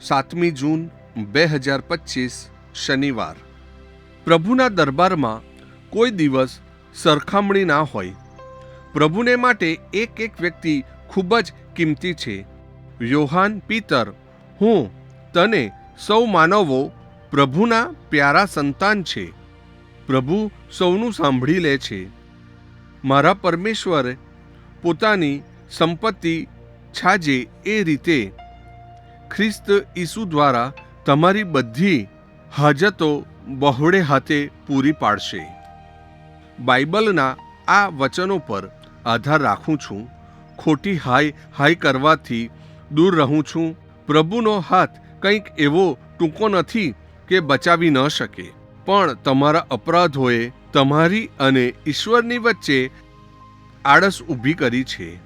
સાતમી જૂન બે હજાર પચીસ શનિવાર. પ્રભુના દરબારમાં કોઈ દિવસ સરખામણી ના હોય. પ્રભુને માટે એક એક વ્યક્તિ ખૂબ જ કિંમતી છે. યોહાન પીતર, હું, તને સૌ માનવો પ્રભુના પ્યારા સંતાન છે. પ્રભુ સૌનું સાંભળી લે છે. મારા પરમેશ્વરે પોતાની સંપત્તિ છાજે એ રીતે ખ્રિસ્ત ઈસુ દ્વારા તમારી બધી હાજતો બહોળે હાથે પૂરી પાડશે. બાઇબલના આ વચનો પર આધાર રાખું છું. ખોટી હાય હાય કરવાથી દૂર રહું છું. પ્રભુનો હાથ કંઈક એવો ટૂંકો નથી કે બચાવી ન શકે. પણ તમારા અપરાધોએ તમારી અને ઈશ્વરની વચ્ચે આળસ ઊભી કરી છે.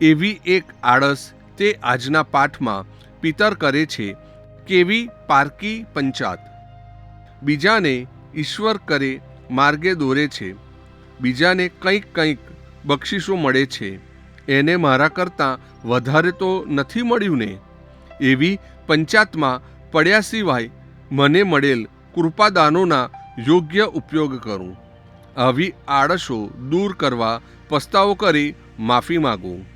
એવી એક આળસ તે આજના પાઠમાં પિતર કરે છે, કેવી પારકી પંચાત. બીજાને ઈશ્વર કરે, માર્ગે દોરે છે. બીજાને કંઈક કંઈક બક્ષિસો મળે છે. એને મારા કરતાં વધારે તો નથી મળ્યું ને? એવી પંચાતમાં પડ્યા સિવાય મને મળેલ કૃપાદાનોના યોગ્ય ઉપયોગ કરું. આવી આળસો દૂર કરવા પસ્તાવો કરી માફી માગું.